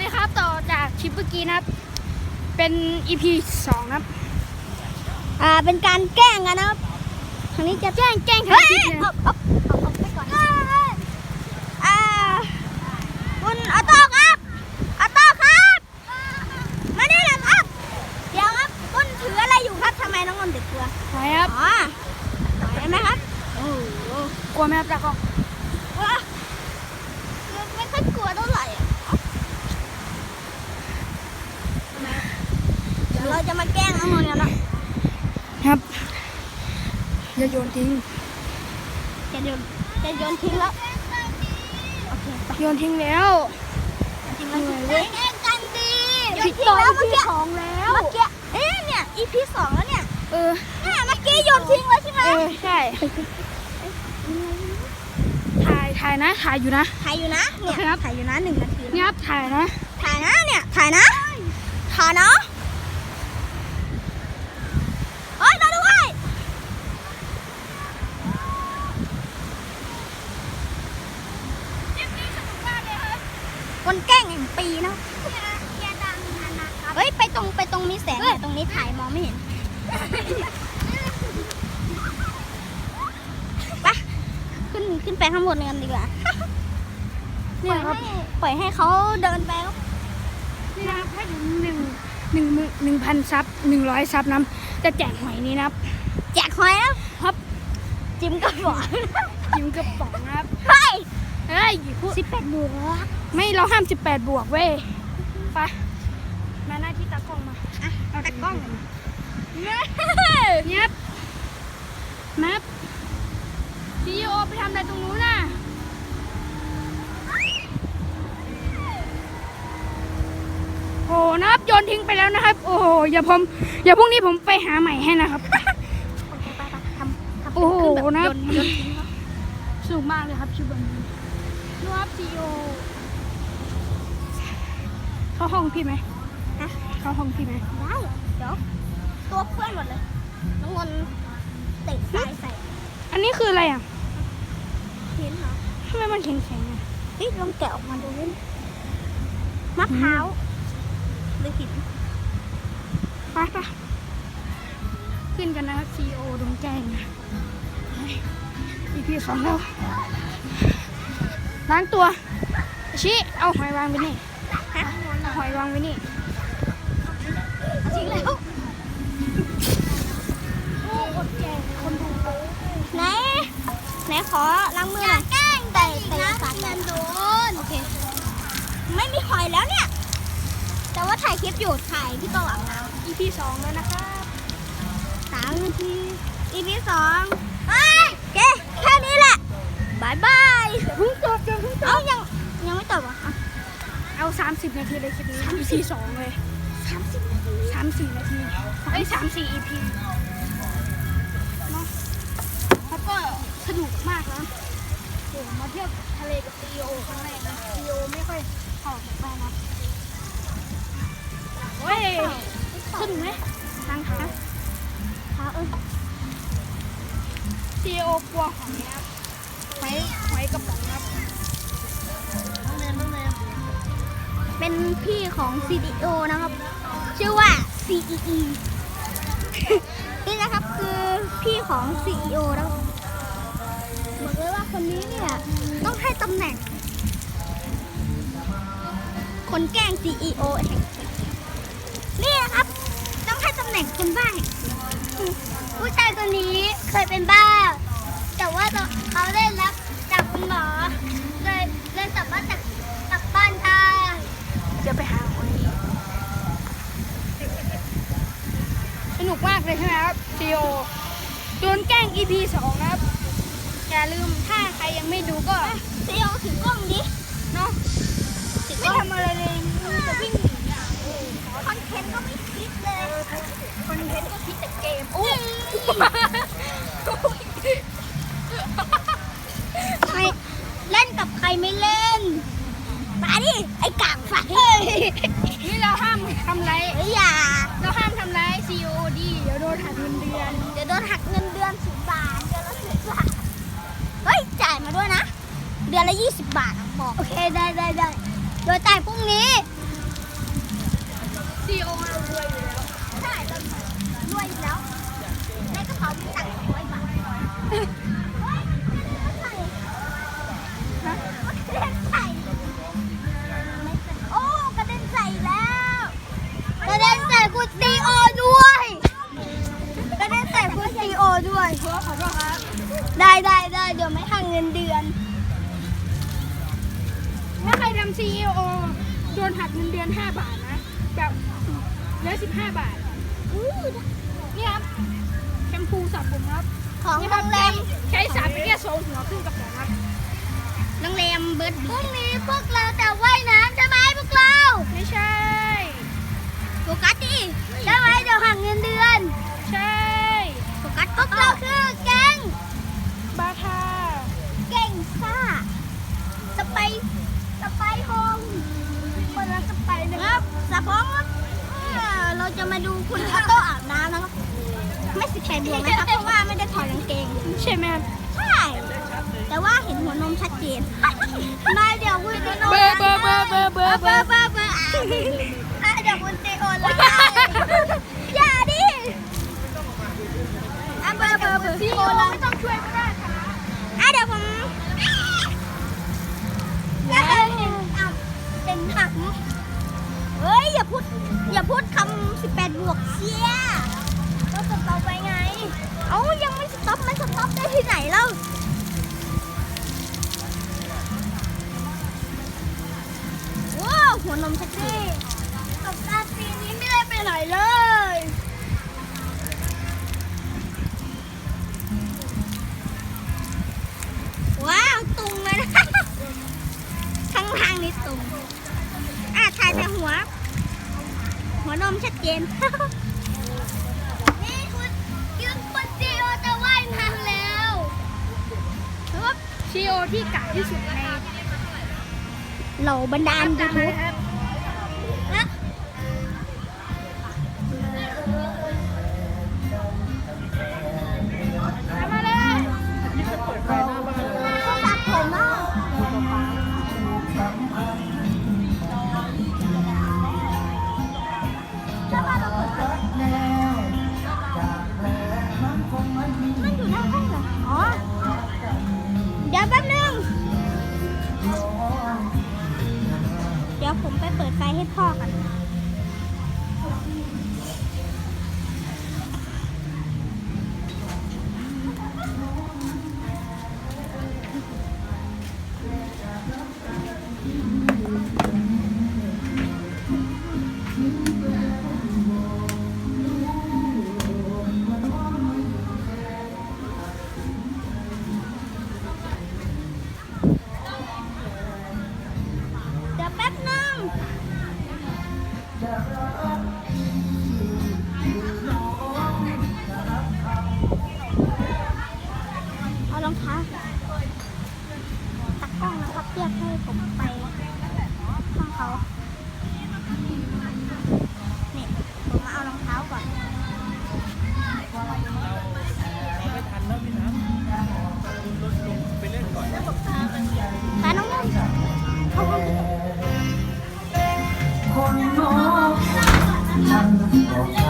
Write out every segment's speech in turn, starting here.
ดีครับต่อจากคลิปเมื่อกี้นะครับ เป็น EP สองนะครับ อ่าเป็นการแกล้งกันนะครับทางนี้จะแกล้งแกล้งเฮ้ยทำคลิปเนี่ยเอาเอาเอาเอาไปก่อนอ่าคุณออโต้ครับออโต้ครับ มานี่แหละครับ เดี๋ยวครับคุณถืออะไรอยู่ครับทำไมน้องนนท์ถึงกลัวไหนครับอ๋อต่อยได้ไหมครับโอ้โหกลัวไหมครับตากล้องว้าไม่ค่อยกลัวเท่าไหร่อะ เดี๋ยวเราจะมาแกล้งน้องนนท์กันนะครับอย่าโยนทิ้งจะโยนจะโยนทิ้งแล้วโอเคไปโยนทิ้งแล้วทิ้งแล้วเว้ยแกล้งกันดีโยนผิดทิ้ต่องแล้วเมื่อ EP กี้สองแล้วเมื่อกี้เอ๊ะเนี่ย EP สองแล้วเนี่ยเออเนี่ยเมื่อกี้โยนทิ้งแล้วใช่ไหมเออใช่ถ่ายถ่ายนะถ่ายอยู่นะถ่ายอยู่นะเนี่ยครับถ่ายอยู่นะหนึ่งนาทีนี่ครับถ่ายนะถ่ายนะเนี่ยถ่ายนะถ่ายนะเฮ้ยมาด้วยคนแกล้งแห่งปี นะเฮ้ยไปตรงไปตรงมีแสงหน่ยตรงนี้ถ่ายมองไม่เห็นไปขึ้นขึ้นไปข้างบนกันดีกว่านี่ครับปล่อยให้เขาเดินไปครับนี่นะครับให้ถึงหนึ่งหนึ่งหนึ่งพันซับหนึ่งร้อยซับน้ำจะแจกหอยนี้นะครับแจกหอยแล้วครับ จิ้มกระบอกจิ้มกระป๋องนะครับ เฮ้ยเฮ้ยพูดสิบแปดบวกไม่เราห้าม18บวกเว้ยไปมาหน้าที่ตากล้องมาอะเอาตะกล้องเงียบแมปซีโอไปทำอะไรตรงนู้นน่ะโอ้นับโยนทิ้งไปแล้วนะครับ โอ้โหอย่าผมอย่าพรุ่งนี้ผมไปหาใหม่ให้นะครับโอเคไปไปทำทำโอ้โหขึ้นแบบนะโยนโยนทิ้งเขาสนุกมากเลยครับชิบัน ดูครับซีโอเข้าห้องพี่ไหมฮะเข้าห้องพี่ไหมได้เหรอเดี๋ยวตัวเพื่อนหมดเลย น้องมนต์เตะทรายใส่อันนี้คืออะไรอะเห็นเหรอทำไมมันแข็งๆอะเฮ้ยลองแกะออกมาดูดิมะพร้าวหรือหินไปไปขึ้นกันนะครับซีโอดงแจ้งนะอีพีสองแล้ว ล้างตัว ชี้เอาหอยวางไว้นี่ฮะเอาหอยวางไว้นี่ทิ้งแล้วโอ้คนแก่คนดูไหนไหนขอล้างมือหน่อยแกล้งแต่แต่อย่าสาดแดดโดนโอเคไม่มีหอยแล้วเนี่ย แต่ว่าถ่ายคลิปอยู่ถ่ายที่โต๊ะอาบน้ำอีพีสองแล้วนะครับสามนาที EP สองเฮ้ยโอเคแค่นี้แหละ บายบายอย่าเพิ่งจบอย่าเพิ่งจเอ้าบยังยังไม่จบเหรอะเอาสามสิบนาทีเลยคลิปนี้อีพีสองเลยสามสิบนาทีสามสี่นาทีเอ้ยสามสี่อีพีเนาะแล้วก็สนุกมากนะโอ้มาเที่ยวทะเลกับซีโอครั้งแรกนะซีโอไม่ค่อยออกจากบ้านนะเว้ยสนุกไหมทางขาค่ะเออซีโอกลัวหอยนะครับห อยหอยกระป๋องครับเป็นพี่ของ CDO นะครับ ชื่อว่า CEE นี่นะครับคือพี่ของ CEO นะครับบอกเลยว่าคนนี้เนี่ย ต้องให้ตำแหน่ง คนแกล้ง CEO แห่งปีนี่นะครับ ต้องให้ตำแหน่งคนบ้าแห่งปีผู้ชายคนนี้เคยเป็นบ้า แต่ว่าเขาได้รับจากคุณหมอเลยเลยสามารถจากกลับบ้านได้ จะไปหาหอยสนุกมากเลยใช่ ไหมครับซีโอโดนแกล้ง EP สองนะครับ อย่าลืมถ้าใครยังไม่ดูก็ซีโอถือกล้องดิเนาะถือไม่กล้องทำอะไรเลยมีแต่วิ่งหนีอะคอนเทนต์ก็ไม่คิดเลยคอนเทนต์ก็คิดแต่เกมโอ้ ใครเล่นกับใครไม่เล่น มาดิ ไอ้กากไฟ นี่เราห้ามทำไร เฮ้ยอย่า เราห้ามทำร้าย COD เดี๋ยวโดนหักเงินเดือน เดี๋ยวโดนหักเงินเดือนสิบบาท เดือนละสิบบาท เฮ้ย จ่ายมาด้วยนะ เดือนละยี่สิบบาทอะบอก โอเค ได้ได้ได้โดยจ่ายพรุ่งนี้ซีโอเรารวยอยู่แล้วใช่เรารวยอยู่แล้ว ในกระเป๋ามีตังค์สองร้อยบาทเฮ้ยใส่ฮะกระเด็นใส่ไม่ใส่โอ้กระเด็นใส่แล้วกระเด็นใส่คุณซีโอด้วยกระเด็นใส่คุณซีโอด้วยขอขอโทษครับ ได้ได้ได้เดี๋ยวไม่ทางเงินเดือน ถ้าใครทำซีโอโดนหักเงินเดือน 5 บาทนะ แบบเหลือ15 บาทอู้นี่ครับแชมพูสระผมครับของนี่คโรรับงแรมใช้สารไปแค่โซงหัวครึ่งกระป๋องครับโรงแรมเบิร์ดพรุ่งนี้พวกเราจะว่ายน้ำใช่ไหมพวกเราไม่ใช่ โฟกัสดิใช่ไหมเดี๋ยวหักเงินเดือน ใช่ โฟกัสพวกเราคือแก๊งบาทา เก่งซ่าสไป สไปโฮมคนละสไปนะครับสะพองครับอ่าเราจะมาดูคุณออโต้อาบน้ำนะครับ ไม่สิแขนดวงนะครับ เพราะว่าไม่ได้ถอดกางเกง ใช่ไหมครับใช่ แต่ว่าเห็นหัวนมชัดเจนมาเดี๋ยวคุณจะโดนเบอร์เบอร์เบอร์เบอร์เบอร์เบอร์เบอร์เบอร์อะเดี๋ยวคุณเตโอนแล้วอย่าดิอะเบอร์เบอร์เบอร์ซีพี่โอโอนแล้วไม่ต้องช่วยก็ได้ค่ะอะเดี๋ยวผม Yeah! เหล่าบรรดาลยูทูบ คนนอกฉันบอก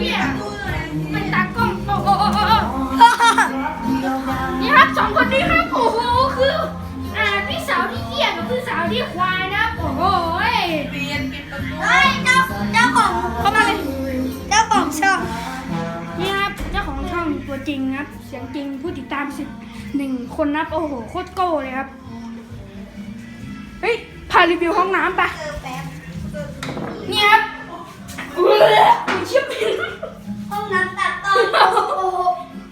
เนี่ยเป็นตากล้องโอ้โอ้โอ้โอ้นี่ครับสองคนนี้ครับโอ้โหคือ อ่าพี่สาวที่เหี้ยกับพี่สาวที่ควายนะโอ้โหยเฮ้ยเจ้าเจ้าของเข้ามาเลยเจ้าของช่องนี่ครับเจ้าของช่องตัวจริงครับ เสียงจริงผู้ติดตามสิบหนึ่งคนนับโอ้โหโคตรโก้เลยครับเฮ้ยพารีวิวห้องน้ำปะเนี่ยครับ เชื่อมินห้องน้ำตัต่อโ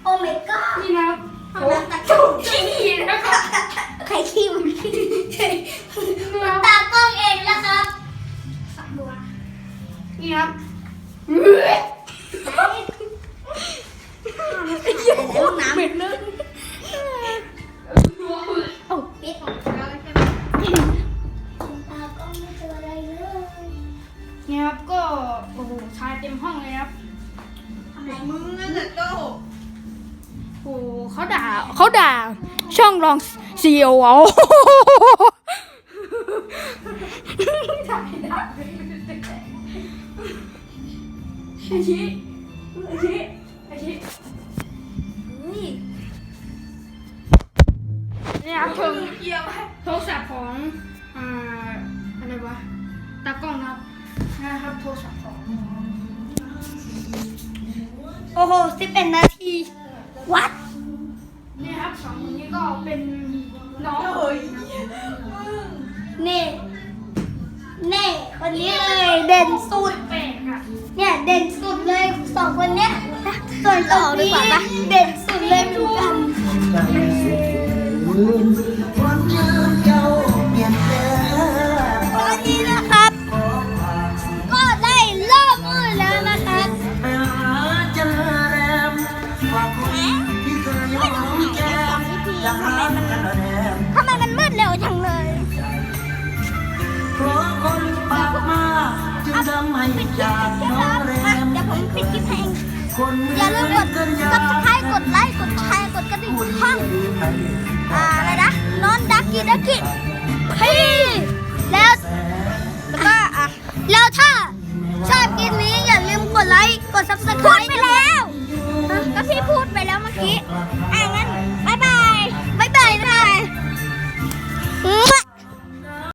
โอเมก้านี่นะห้องน้ำตัต่อขี้นะคะใครขี้มันตากล้องเองนะครับสักตัวนี่ครับ องซีอีโอเอาอาชิอาชิอาชิเฮ้ยนี่ครับโทรเกี่ยวโทรศัพท์ของอ่าอะไรวะตากล้องครับนะครับโทรศัพท์ของโอ้โหสิบเอ็ดนาทีวัดนี่ครับสองคนนี้ก็เป็น น้องเฮ้ยเน่เน่คนนี้เลยเด่นสุด แปลกอะเนี่ยเด่นสุดเลยสองคนเนี้ยส่วนตรงนี้เด่นสุดเลยเหมือนกัน มกด Subscribe กดไลค์ กดแชร์ กดกระดิ่งช่องอะไรนะนอนดักกี้ดักกี้พี่แล้วแล้วก็อะแล้วถ้าชอบคลิปนี้อย่าลืมกดไลค์ กดซับสไครต์ไปแล้ว ก็พี่พูดไปแล้วเมื่อกี้ อะงั้นบายบายบายบายบาย